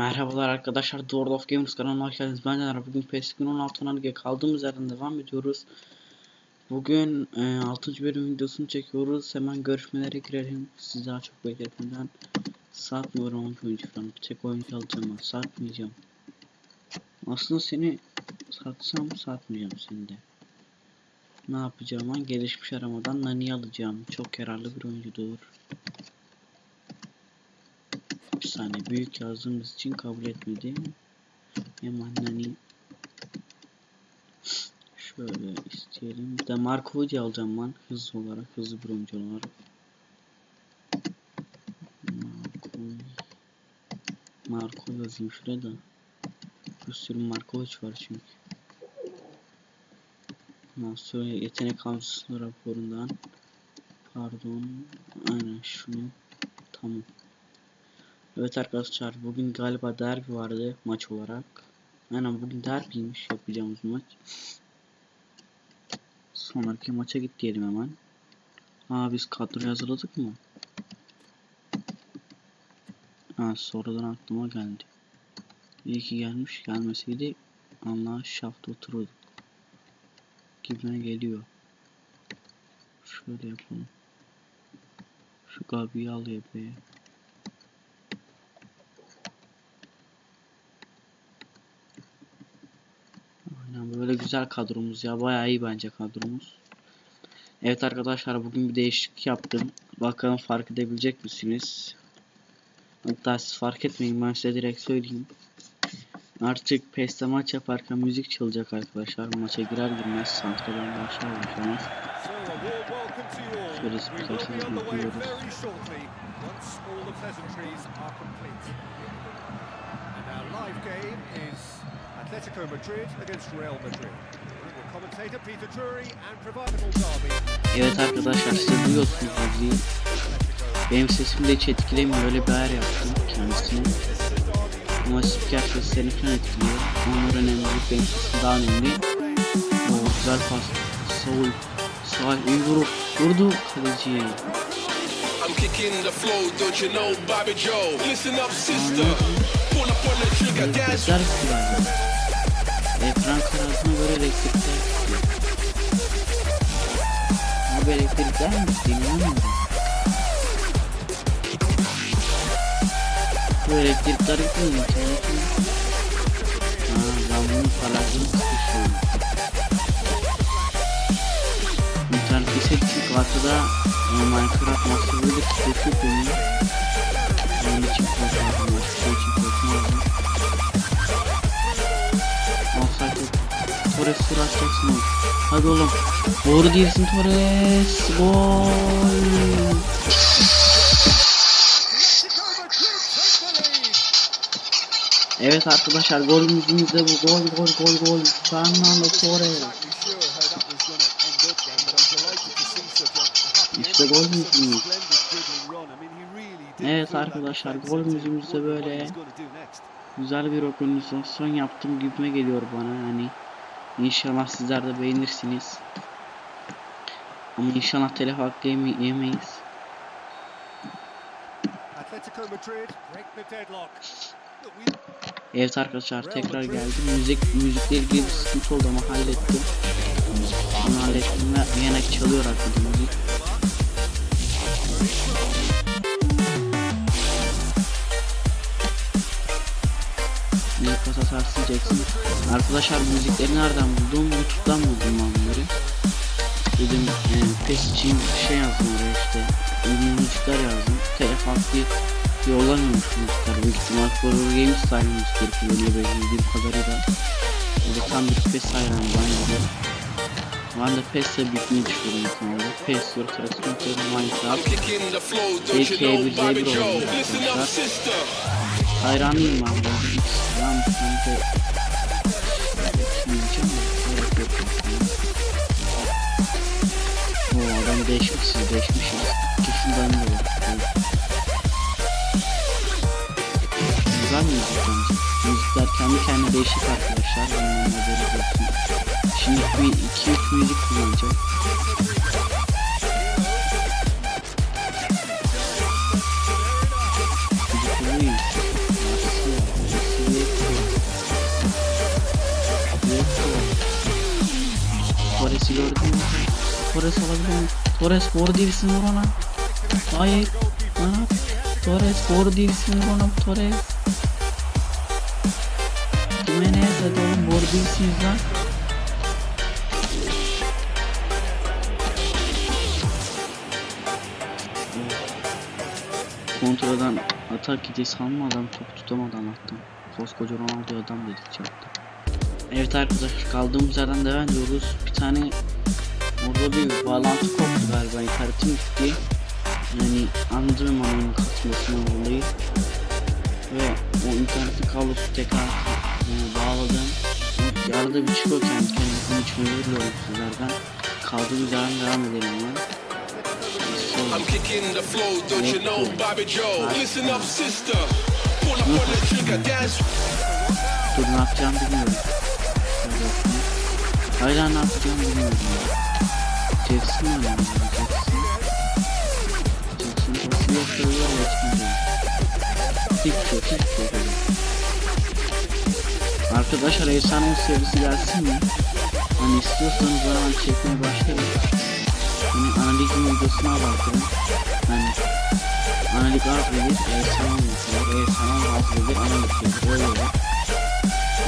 Merhabalar arkadaşlar, World of Gamers kanalına hoş geldiniz. Ben Caner. Bugün PES 2016 Lige kaldığımız yerden devam ediyoruz. Bugün e, 6. bölüm videosunu çekiyoruz. Hemen görüşmelere girelim. Siz daha çok bekletmeden satmıyorum 12 oyuncu falan. Bir tek oyuncu alacağım ama satmayacağım. Aslında seni satsam satmayacağım seni de. Ne yapacağım ben? Gelişmiş aramadan Nani alacağım. Çok yararlı bir oyuncudur. Saniye büyük yazdığımız için kabul etmedi. Hemen hani şöyle isteyelim. Bir de Marco Hoca alacağım ben hızlı olarak, hızlı bir oyuncu olarak. Marco Marco yazayım şuraya da. Bir sürü Marco Hoca var çünkü. Sonra yetenek avcısı raporundan pardon aynen şunu tamam Evet arkadaşlar bugün galiba derbi vardı maç olarak. Aynen bugün derbiymiş yapacağımız maç. Sonraki maça git diyelim hemen. Aa biz kadroyu hazırladık mı? Ha sonradan aklıma geldi. İyi ki gelmiş gelmeseydi Allah şafta otururduk. Gibime geliyor. Şöyle yapalım. Şu Gabi'yi al. Aynen böyle güzel kadromuz ya. Bayağı iyi bence kadromuz. Evet arkadaşlar bugün bir değişiklik yaptım. Bakalım fark edebilecek misiniz? Hatta siz fark etmeyin ben size direkt söyleyeyim. Artık PES'te maç yaparken müzik çalacak arkadaşlar. Maça girer girmez santradan başlar başlamaz. Şöyle spikersınız bakıyoruz. Atletico Madrid against Real Madrid. Commentator Peter Drury and providable derby. Evet arkadaşlar siz duyuyorsunuz müziği. Benim sesim de hiç etkilemiyor. Öyle bir ayar yaptım kendisine. Ama spiker seslerini falan etkiliyor. Onlar önemli. Benim sesim daha önemli. O güzel pas. Saul. Saul iyi vurup vurdu kaleciye. I'm kicking the flow, don't you know Bobby Joe? Listen up, sister. Pull up on the trigger, dance. Ekran karartına göre elektrikler tutuyor. Abi elektrikler mi tutuyor? İnanmıyorum. Bu elektrikler gitmiyor. internetin. Aa, ben bunu paralelini sıkışıyorum. İnternet kesildi çünkü arkada e, Minecraft böyle tutuyor. Onun için korkmadım. Torres tur atacaksın oğlum. Hadi oğlum. Doğru değilsin Torres. Gol. Evet arkadaşlar golümüzümüz de bu. Gol gol gol gol. Fernando Torres. İşte gol müziğimiz. Evet arkadaşlar gol müziğimiz de böyle. Güzel bir organizasyon yaptım gibime geliyor bana yani. İnşallah sizler de beğenirsiniz. Ama inşallah telef hakkı yeme- yemeyiz. Evet arkadaşlar tekrar geldim. Müzik müzikle ilgili bir sıkıntı oldu ama hallettim. Onu hallettim ve yine çalıyor arkada müzik. İyi kasa sarsın Jackson. Arkadaşlar bu müzikleri nereden buldum? Youtube'dan buldum ben bunları. Dedim e, PES için şey yazdım oraya işte. Ünlü müzikler yazdım. Telef hakkı yollamıyormuş müzikler. Büyük ihtimal Horror Games style müzikleri kullanıyor bildiğim kadarıyla. O da tam bir PES hayranı ben gibi. Ben de PES'le bitmeyi düşünüyorum kanalda. PES yoksa Splinter I'm Minecraft. kicking the flow, don't you AKA know bir Bobby zebra Joe? oldu. Hayranıyım ben bu arada. Bence Yapmayacağım da gerek yok. Oo adam değişmişiz değişmişiz. Kesin ben de. Güzel müzik bence. Müzikler kendi kendine değişik arkadaşlar. Onların haberi olsun. Şimdi bir iki üç müzik kullanacağım. Torres alabilir mi? Torres doğru değilsin vur ona. Hayır. Lan. Torres doğru değilsin vur ona Torres. Jimenez hadi oğlum doğru değilsiniz lan. Kontradan atak gidi sanma adam top tutamadı Allah'tan. Koskoca Ronaldo adam dedik çarptı. Evet arkadaşlar kaldığımız yerden devam ediyoruz. Bir tane orada bir bağlantı koptu galiba internetim gitti. Yani anladım onun kasmasından dolayı. Ve o internetin kablosu tekrar e, bağladım. Arada bir çıkıyor kendi kendine. Bunun için özür sizlerden. Kaldığımız yerden devam edelim lan. I'm kicking the flow, don't you know, Bobby Joe? Listen up, sister. Pull up on the trigger, dance. Dur ne yapacağımı bilmiyorum. Hala ne yapacağımı bilmiyorum. Jackson mı? Jackson. Jackson yok öyle. Arkadaşlar efsane serisi gelsin mi? Hani istiyorsanız bana ben çekmeye başlarım. Hani analizin videosuna bakarım. Hani analiz az verir, efsane mesela. Efsane az verir.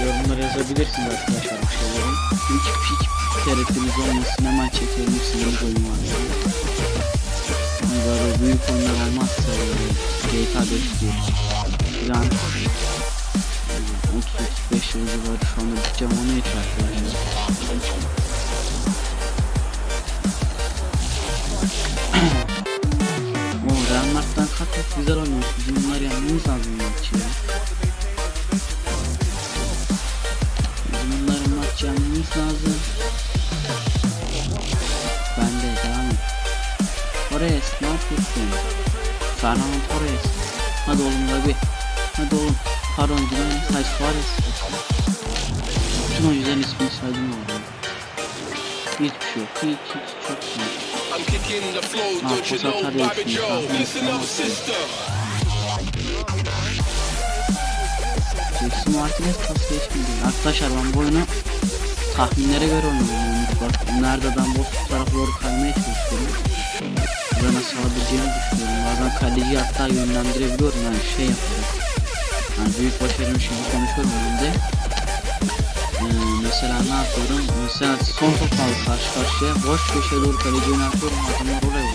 Yorumlara yazabilirsiniz arkadaşlar bu şeyleri. Hiç hiç tereddütünüz olmasın hemen çekelim sizin oyun var. Hani böyle büyük oyunlar olmazsa GTA 5 diye. Yani 30-35 yıl var şu anda bütçem onu yeter arkadaşlar. O Real Madrid'den kat kat güzel oynuyor. Bizim bunlar yenmemiz lazım ya. Bütün oyuncuların ismini saydım orada. Hiçbir şey yok. Hiç hiç çok iyi. Ah, Joe? Listen up, sister. Jackson Martinez pas geçmedi. Arkadaşlar ben bu oyunu tahminlere göre oynuyorum. Bak nerede ben boş tarafa doğru kaymaya çalışıyorum. Buraya nasıl alabileceğimi düşünüyorum. Bazen kaleciyi hatta yönlendirebiliyorum yani şey yapıyorum. Yani büyük başarım şimdi konuşuyorum önümde. Ee, mesela ne yapıyorum? Mesela son top aldı karşı karşıya. Boş köşeye doğru kaleci yöneltiyorum. Adamlar oraya.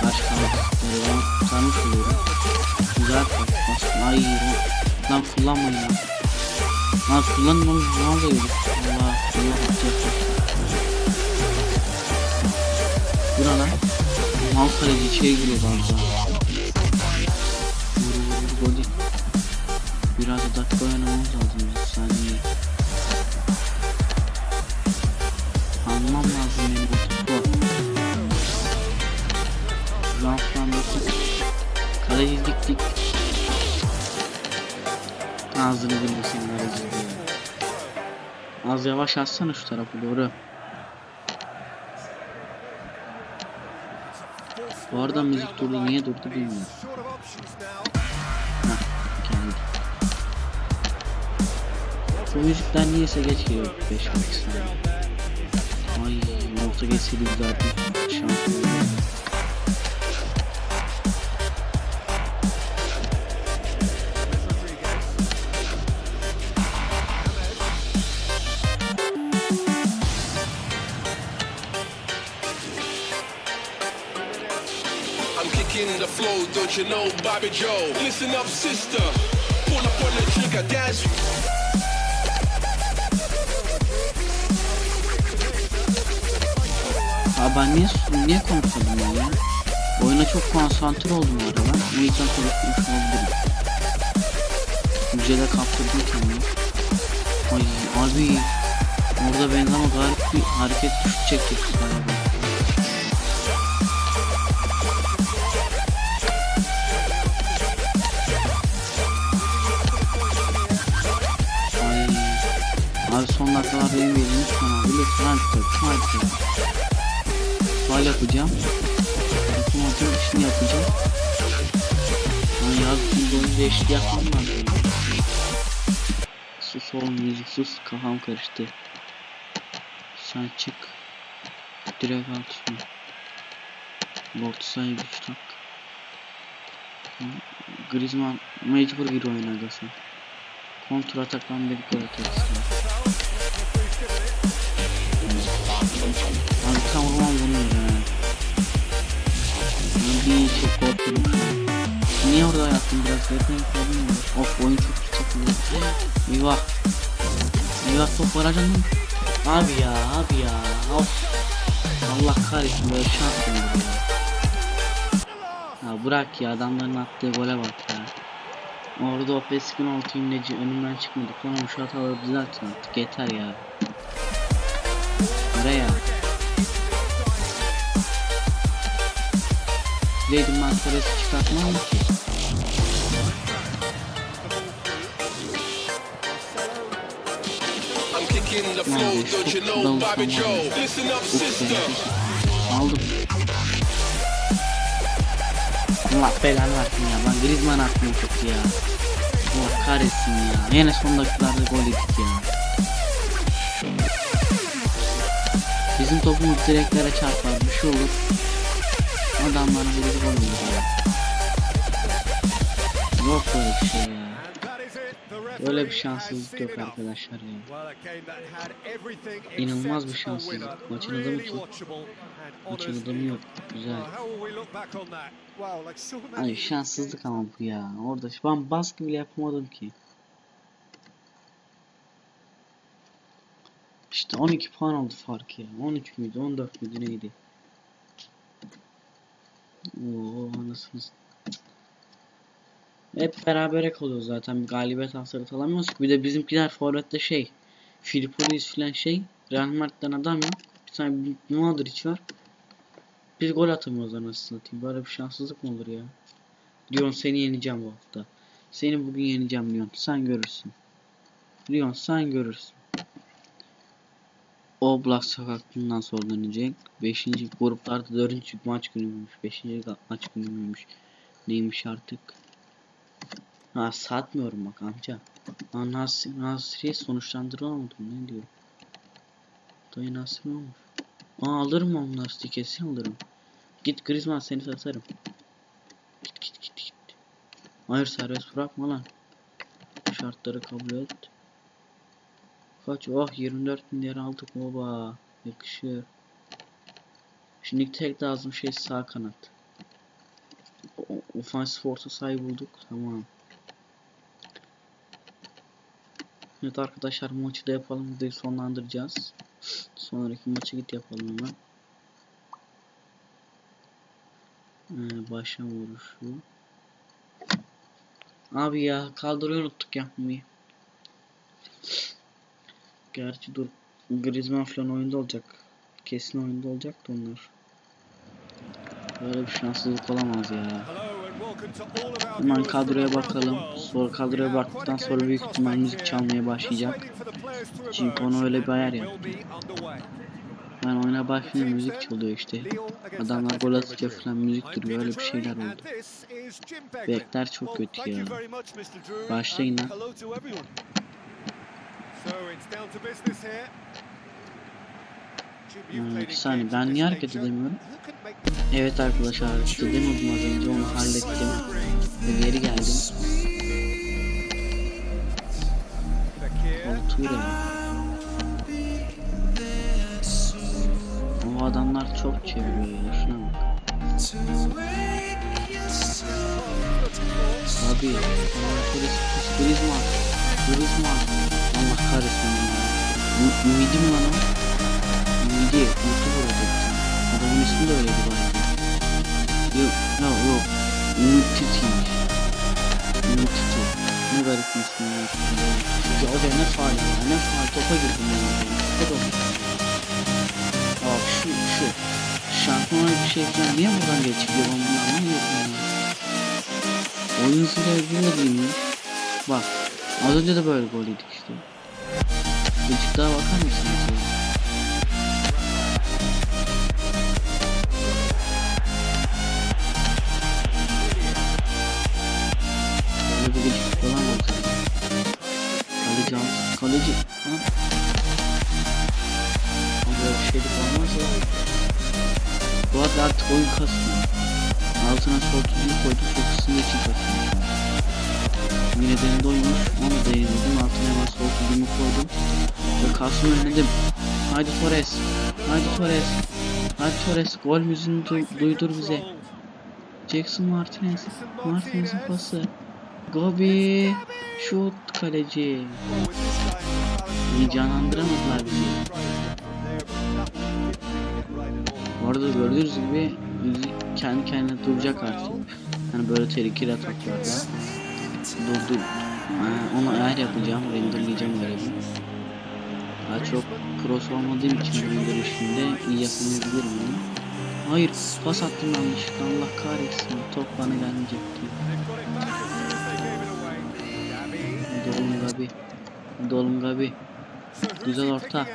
Karşı kanatları ben kurtarmış oluyorum. Güzel pas. Ay lan kullanmayın lan. Lan oğlum. Ne oluyor? Allah Allah atacak. Buna lan. Mal kaleci içeri giriyor galiba. Vur vur vur gol. Biraz da dakika oynamamız lazım. Diye. Az yavaş atsana şu tarafa doğru. Bu arada müzik durdu. Niye durdu bilmiyorum. Heh. Bu müzikler niyeyse geç geliyor 5 saniye. Ay orta geçseydi zaten şans don't you know, Bobby Joe? Listen up, sister. Pull up on the trigger, dance. Abi ben niye, niye konuşmadım ben ya? Oyuna çok konsantre oldum bu arada. O yüzden konuşmuş olabilirim. Yüceyle kaptırdım kendimi. Ay abi. Orada Benzema garip bir hareket şut çekecekti Abi son dakikalar benim lütfen abi lütfen lütfen lütfen. Faal yapacağım. Yapamadım işini yapacağım. Ay ya bir oyun değişikliği yapmam lazım. Sus oğlum müzik sus kafam karıştı. Sen çık. Direkt at şunu. Sahayı güç tak. Griezmann mecbur gir oyuna agası. Kontra ataktan bir gol atarsın. Bir çok an. Niye orada yattın biraz problem var. Of oyun çok çakılıyor. Eyvah. Eyvah top varacak mı? Abi ya abi ya. Of. Allah kahretsin böyle şans olur ya. Ya bırak ya adamların attığı gole bak ya. Orada o Peskin oltu imleci önümden çıkmadık. Sonra şu hataları düzeltin artık yeter ya. Buraya. Know, Bobby Joe? Listen up, sister. Aldım. Allah belanı versin ya. Ben Griezmann attım çok ya. Allah kahretsin ya. Yine son dakikalarda gol yedik ya. Bizim topumuz direklere çarpar. Bir şey olur. Gol olur ya. Yok böyle bir şey ya. Böyle bir şanssızlık yok arkadaşlar ya. İnanılmaz bir şanssızlık. Maçın adamı ki. Maçın adamı yok. Güzel. Ay şanssızlık ama bu ya. Orada ben baskı bile yapamadım ki. İşte 12 puan oldu fark ya. 13 müydü 14 müydü neydi? Oo anasını Hep berabere kalıyor zaten. Bir galibiyet hasarı alamıyoruz. Bir de bizimkiler forvette şey. Filipolis filan şey. Real Madrid'den adam yok. Bir tane Modric var. Biz gol atamıyoruz anasını satayım. Böyle bir şanssızlık mı olur ya? Lyon seni yeneceğim bu hafta. Seni bugün yeneceğim Lyon. Sen görürsün. Lyon sen görürsün. Oblak sakatlığından sonra dönecek. 5. gruplarda 4. maç günüymüş. 5. maç günüymüş. Neymiş artık? Ha satmıyorum bak amca. Ha Nasri, Nasri'ye sonuçlandırılamadım ne diyor? Dayı Nasri olmuş. Aa alırım onu Nasri kesin alırım. Git Griezmann seni satarım. Git git git git. Hayır serbest bırakma lan. Şartları kabul et. Kaç? Oh 24 bin lira aldık baba. Yakışır. Şimdi tek lazım şey sağ kanat. Ofansif orta sahayı bulduk. Tamam. Evet arkadaşlar maçı da yapalım. Videoyu sonlandıracağız. Sonraki maça git yapalım hemen. Ee, başlama vuruşu. Abi ya kaldırıyı unuttuk yapmayı. Gerçi dur Griezmann falan oyunda olacak. Kesin oyunda olacak da onlar. Böyle bir şanssızlık olamaz ya. Hemen kadroya bakalım. Sonra kadroya baktıktan sonra büyük ihtimal müzik çalmaya başlayacak. Çünkü onu öyle bir ayar yaptım. Ben oyuna başlayınca müzik çalıyor işte. Adamlar gol atınca falan müzik duruyor öyle bir şeyler oldu. Bekler çok kötü ya. Başlayın lan. Hmm, bir saniye, ben niye hareket edemiyorum? Evet arkadaşlar işte demedim az önce onu hallettim. Ve geri geldim. O Ture. O adamlar çok çeviriyor ya şuna bak. Abi ya. Griezmann. Griezmann. Allah kahretsin ya. Ü- Ümidim lan o. Ümidi. Mutlu vuracaktım. Adamın ismi de öyleydi bari. Yok. Yok yok. Ümit Titi'ymiş. Ümit Titi. Ne garip bir ismi ya. Ya o da ne faal ya. Ne faal. Topa girdim ya. Topa da. Bak şu şu. Şampiyonlar bir şey falan niye buradan geçiyor ben bunu anlamıyorum ya. Oyun süre mi? Bak az önce de böyle gol yedik işte. Birazcık daha bakar mısınız ya? Gıcık falan olsa. Kaleci al. Kaleci. Ha? Böyle bir şeylik olmaz ya. Sürekli artık oyun kasmıyor. Altına sol tutucu koydu çok ısındığı için kasmıyor. Bir nedeni de oymuş. Onu da denedim. Altına hemen sol tutucumu koydum. Ve kasmayı önledim. Haydi Torres. Haydi Torres. Haydi Torres. Gol müziğini du- duydur bize. Jackson Martinez. Martinez'in pası. Gobi. Şut kaleci. İyi canlandıramadılar bizi. Bu arada gördüğünüz gibi kendi kendine duracak artık. Hani böyle tehlikeli ataklarda. Durdu. Ha, onu eğer yapacağım, renderleyeceğim görevi. Daha çok cross olmadığım için render işinde iyi yapamayabilirim onu. Hayır, pas attım yanlışlıkla. Allah kahretsin. Top bana gelmeyecekti. Dolum Gabi. Dolum Gabi. Güzel orta.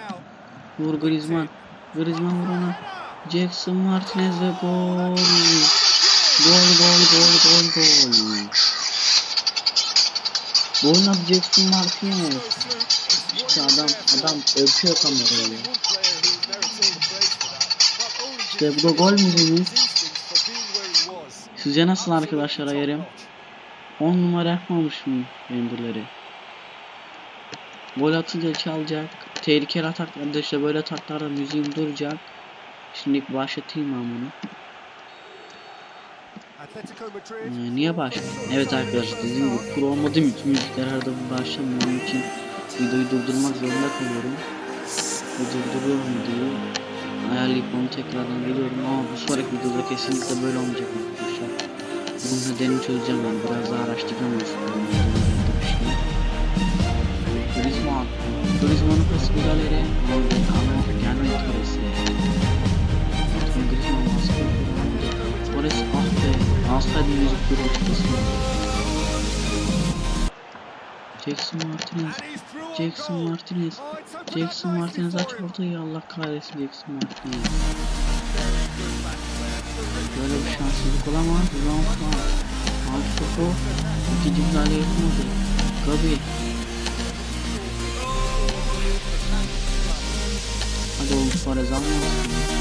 Vur Griezmann. Griezmann vur ona. Jackson Martinez ve gol. Gol gol gol gol gol. Adı Jackson Martinez. İşte adam adam öpüyor kamerayı. İşte bu da gol müziğimiz. Sizce nasıl arkadaşlar ayarım? 10 numara yapmamışım renderleri. Gol atınca çalacak. Tehlikeli ataklarda işte böyle ataklarda müziğim duracak. Şimdi başlatayım ben bunu. Ee, niye başladım? Evet arkadaşlar dediğim gibi pro olmadığım için müzikler arada bir başlamıyor. Onun için videoyu durdurmak zorunda kalıyorum. Ve durduruyorum videoyu. Ayarlayıp onu tekrardan geliyorum ama bu sonraki videoda kesinlikle böyle olmayacak arkadaşlar. Bunun nedenini çözeceğim ben. Biraz daha araştıracağım aslında. Bir şey. Griezmann. Griezmann'ın pası güzel yere. Ama gelmedi be. Alsaydı müzik bir açıkçası. Jackson Martinez. Jackson Martinez. Jackson Martinez aç ortayı Allah kahretsin Jackson Martinez. Böyle bir şanssızlık olamaz. Lampard. Aldı topu. İkinci müdahale yapmadı. Gabi. Hadi oğlum Suarez almıyorsun.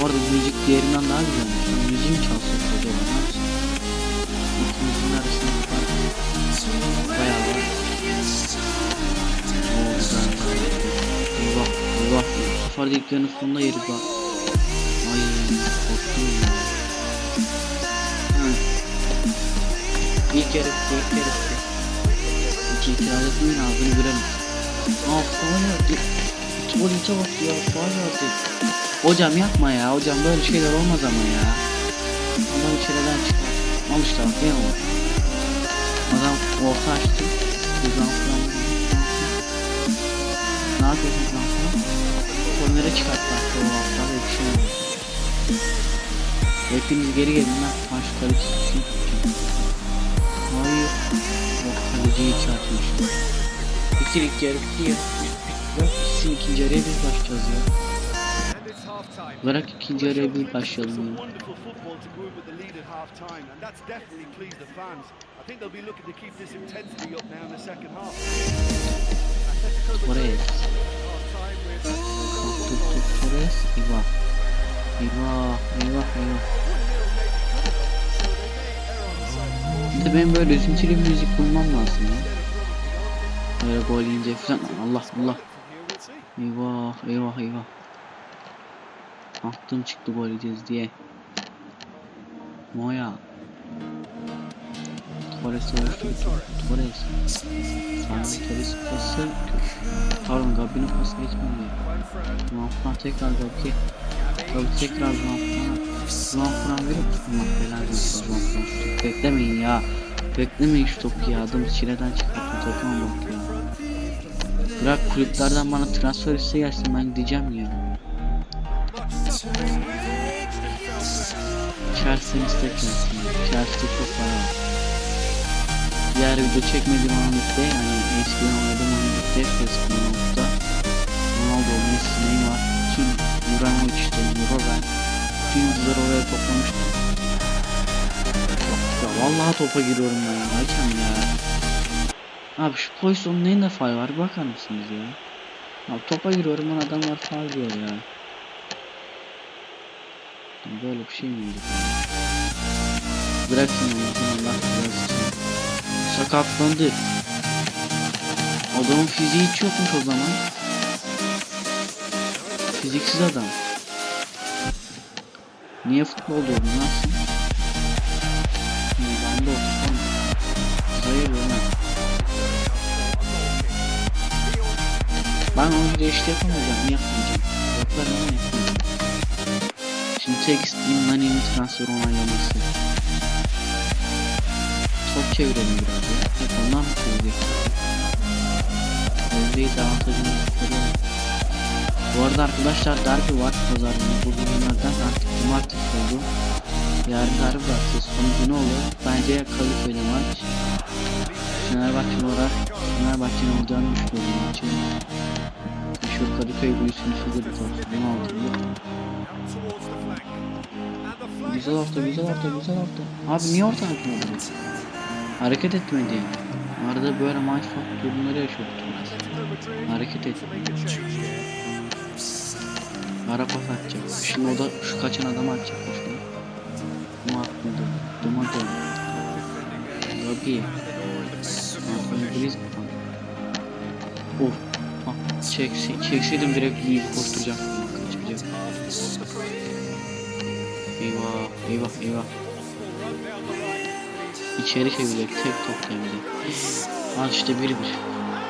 Bu arada müzik diğerinden daha güzelmiş. Yani müziğim çalsın acaba ne yapsın? İkimizin arasında fark bayağı var. Oo güzel. Allah Allah. Bu sefer de ilk yarının sonunda yeriz bak. Ay korktum ya. Hı. İlk yarı bitti, ilk yarı bitti. İki itiraz etmeyin ağzını görelim. Aa faal yaptı. Tuvalete bak ya faal yaptı. Hocam yapma ya hocam böyle şeyler olmaz ama ya. Adam içeriden çıkar. Al işte bak değil mi o? Adam orta açtı. Buradan falan. Ne yapıyorsun lan falan? Kornere çıkarttı o hafta ve bir şey oldu. Hepiniz geri gelin lan. Kaleci tutayım. Hayır. Yok kaleciyi iki atmıştım. Bitir ilk yarı bitir yarı. Bitsin ikinci yarıya biz başlayacağız ya. Bırak ikinci yarıya biz başlayalım ya. wonderful football to go in with the lead at half time, and that's definitely pleased the fans. I think they'll be looking to keep this intensity up now in the second half. Atletico Oraya. Madrid half time with Tut tut Torres. Eyvah. Eyvah. Eyvah eyvah. Bir de benim böyle üzüntülü bir müzik bulmam lazım ya. Böyle gol yiyince falan. Allah Allah. Eyvah eyvah eyvah. Aklım çıktı gol yiyeceğiz diye. Moya. Torres oluştu. Torres. Sağ Torres pası. Pardon Gabi'nin pası geçmedi. Juan tekrar Gabi. Gabi tekrar Juan Juan Fran verip Allah belanı versin Juan Fran şu topu. Beklemeyin ya. Beklemeyin şu topu ya. Adam çileden çıkarttı topuma bak ya. Bırak kulüplerden bana transfer iste gelsin ben gideceğim ya. Chelsea istek gelsin. Chelsea'de çok var. Diğer video çekmediğim anlıkta yani eskiden oynadığım anlıkta Facebook nokta Ronaldo, Messi, Neymar, kim Ibrahimovic işte Euro ben tüm yıldızları oraya toplamıştım. Ya vallahi topa giriyorum ben ya. Hakem ya. Abi şu pozisyonun neyinde faal var bakar mısınız ya? Abi topa giriyorum ben adamlar faal diyor ya. Böyle bir şey miydi? Bırakın onu Allah razı olsun. Sakatlandı. Adamın fiziği hiç yokmuş o zaman. Fiziksiz adam. Niye futbolda oldun lan Ben. Ben onu değişti yapamayacağım. Yapmayacağım? Yaparım ama yapmayacağım. İsteğim Nani'nin transfer onaylaması. Top çevirelim biraz ya. Hep ondan mı çevirecek? Özdeyi de avantajını koruyor. Bu arada arkadaşlar derbi var pazar günü. Bu günlerden artık cumartesi oldu. Yarın derbi var. Siz sonucu ne olur? Bence Kadıköy'de maç. Fenerbahçe olarak Fenerbahçe'nin olacağını düşünüyorum maçı. Meşhur Kadıköy büyüsünü sizde bir olsun. 16 yıl. Güzel orta, güzel orta, güzel orta. Abi niye orta atmadın? Hareket etmedi. Arada böyle maç durumları yaşıyorduk. Hareket etmedi. Ara pas atacak. Şimdi o da şu kaçan adamı atacak. Şu. Mu atmadı. Duma dön. Gabi. Anthony Griezmann. Of. Ah, çekse, çekseydim direkt büyük koşturacaktım. Eyvah, eyvah, eyvah. İçeri çevirecek tek top hem. Al işte bir bir.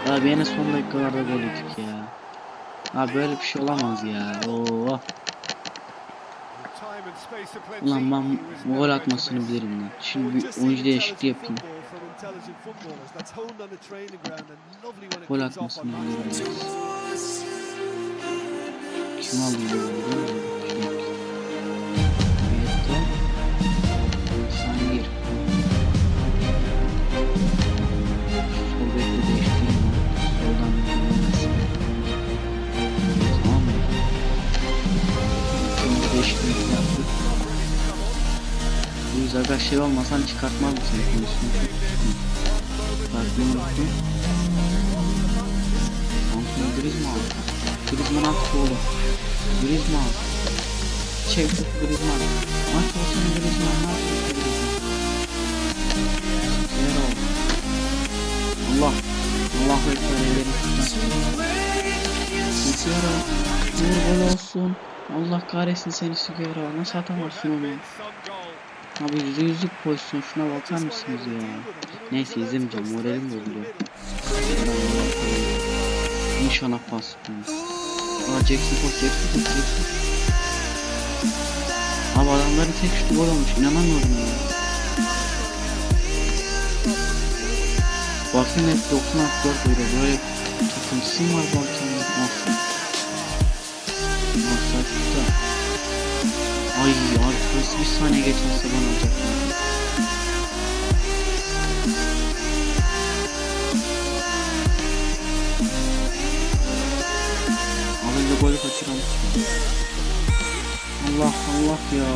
Ya bir yine son dakikalarda gol yedik ya. Abi böyle bir şey olamaz ya. Oo. Ulan ben gol atmasını bilirim lan. Şimdi bir oyuncu değişikliği yapayım. Gol atmasını bilirim. Kim aldı bu? Yüzden aga şey olmasan çıkartmaz mısın konusunu? Bunu unuttum. Anthony Griezmann. Griezmann attı oğlum. Griezmann. Çektik Griezmann. Maç olsun Griezmann. Ne yapıyorsun Griezmann? Güzel oldu. Allah. Allah ekber tutar. Sigara. Gol olsun. Allah kahretsin seni sigara. Nasıl atamazsın onu? Abi yüzde yüzlük pozisyon şuna bakar mısınız ya? Neyse izlemeyeceğim moralim bozuluyor. İnşallah pas. Aa Jackson koş Jackson koş Jackson. Abi adamların tek şutu gol olmuş inanamıyorum ya. Bakın hep 94 böyle böyle takıntısı mı var akşamda? Nasıl? Nasıl da? Ay arkası bir saniye geçerse bana olacak. Az önce golü kaçırmıştım. Allah Allah ya.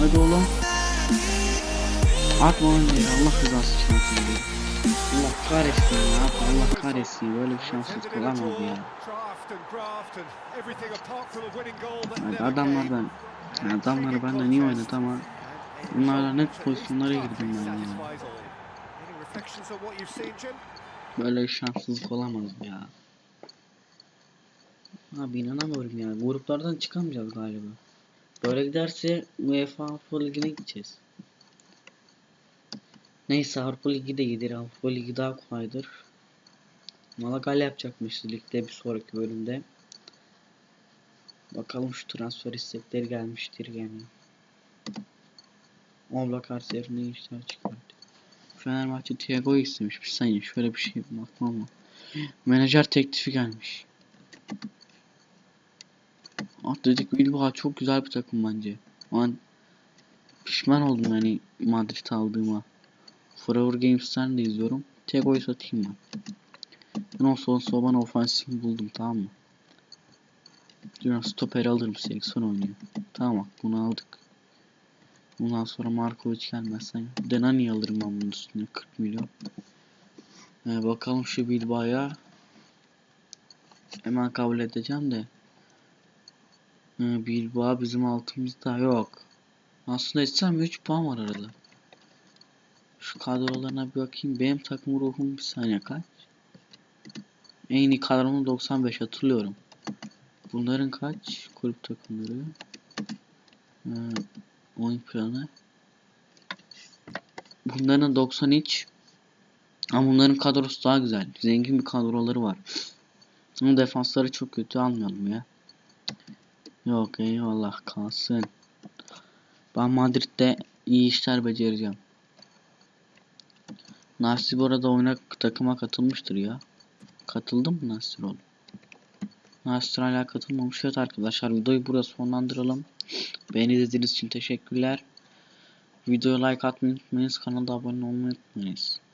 Hadi oğlum. Atma diye Allah rızası için diye. Allah kahretsin ya. Allah kahretsin. Böyle bir şanssızlık olamaz ya. Yani adamlardan yani adamlar benden iyi oynadı ama bunlarla net pozisyonlara girdim ben ya. Böyle şanssızlık olamaz ya. Abi inanamıyorum ya. Gruplardan çıkamayacağız galiba. Böyle giderse UEFA Avrupa Ligi'ne gideceğiz. Neyse Avrupa Ligi de iyidir. Avrupa Ligi daha kolaydır. Malaga yapacakmış ligde bir sonraki bölümde. Bakalım şu transfer istekleri gelmiştir yani. Oblak Arsenal ne işler çıkardı. Fenerbahçe Thiago'yu istemiş. Bir saniye şöyle bir şey bakmam mı? Menajer teklifi gelmiş. Atletik Bilbao çok güzel bir takım bence. Ben pişman oldum yani Madrid aldığıma. Forever Games'ten de izliyorum. Thiago'yu satayım ben. Ben olsa olsa bana ofansif buldum tamam mı? Diyorum stoper alırım Seleksiyon oynuyor. Tamam bak bunu aldık. Bundan sonra Markovic gelmezsen Denani alırım ben bunun üstüne 40 milyon. Ee, bakalım şu Bilbao'ya. Hemen kabul edeceğim de. Ee, Bilbao bizim altımızda yok. Aslında etsem 3 puan var arada. Şu kadrolarına bir bakayım. Benim takım ruhum bir saniye kaç? En iyi kadromu 95 hatırlıyorum. Bunların kaç? Kulüp takımları. Ee, oyun planı. Bunların 93. Ama bunların kadrosu daha güzel. Zengin bir kadroları var. Ama defansları çok kötü almayalım ya. Yok eyvallah kalsın. Ben Madrid'de iyi işler becereceğim. Nasri bu arada oyuna takıma katılmıştır ya. Katıldı mı Nasri oğlum? Nasri hala katılmamış. Evet arkadaşlar videoyu burada sonlandıralım. Beni izlediğiniz için teşekkürler. Videoya like atmayı unutmayınız. Kanala abone olmayı unutmayınız.